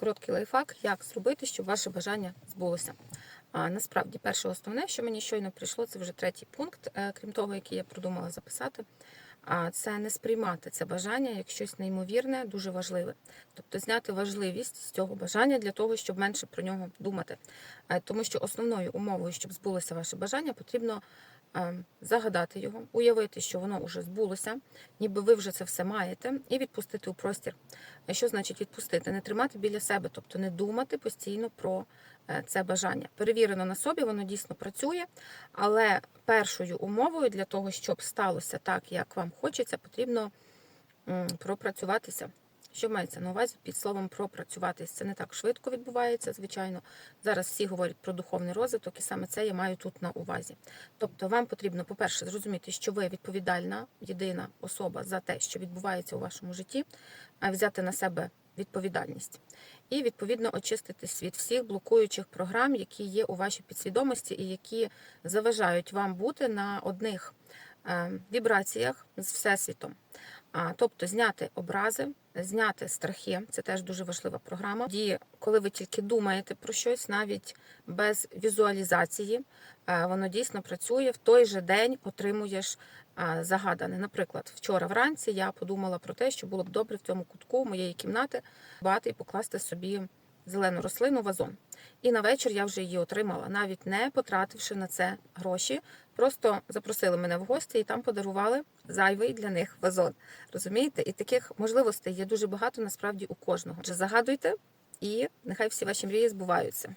короткий лайфхак, як зробити, щоб ваше бажання збулося. А насправді, перше основне, що мені щойно прийшло, це вже третій пункт, е, крім того, який я продумала записати. А це не сприймати це бажання як щось неймовірне, дуже важливе. Тобто зняти важливість з цього бажання для того, щоб менше про нього думати. Е, Тому що основною умовою, щоб збулося ваше бажання, потрібно е, загадати його, уявити, що воно вже збулося, ніби ви вже це все маєте, і відпустити у простір. Що значить відпустити? Не тримати біля себе, тобто не думати постійно про е, це бажання. Перевірено на собі, воно дійсно працює, але першою умовою для того, щоб сталося так, як вам хочеться, потрібно пропрацюватися. Що мається на увазі під словом пропрацюватись? Це не так швидко відбувається, звичайно. Зараз всі говорять про духовний розвиток, і саме це я маю тут на увазі. Тобто, вам потрібно, по-перше, зрозуміти, що ви відповідальна єдина особа за те, що відбувається у вашому житті, а взяти на себе відповідальність. І відповідно очиститись від всіх блокуючих програм, які є у вашій підсвідомості, і які заважають вам бути на одних вібраціях з всесвітом. Тобто зняти образи, зняти страхи це теж дуже важлива програма. Тоді, коли ви тільки думаєте про щось, навіть без візуалізації, е, воно дійсно працює в той же день отримуєш е, загадане. Наприклад, вчора вранці я подумала про те, що було б добре в цьому кутку моєї кімнати бати і покласти собі зелену рослину вазон. І на вечір я вже її отримала, навіть не потративши на це гроші. Просто запросили мене в гості і там подарували зайвий для них вазон. Розумієте? І таких можливостей є дуже багато насправді у кожного. Отже, загадуйте, і нехай всі ваші мрії збуваються.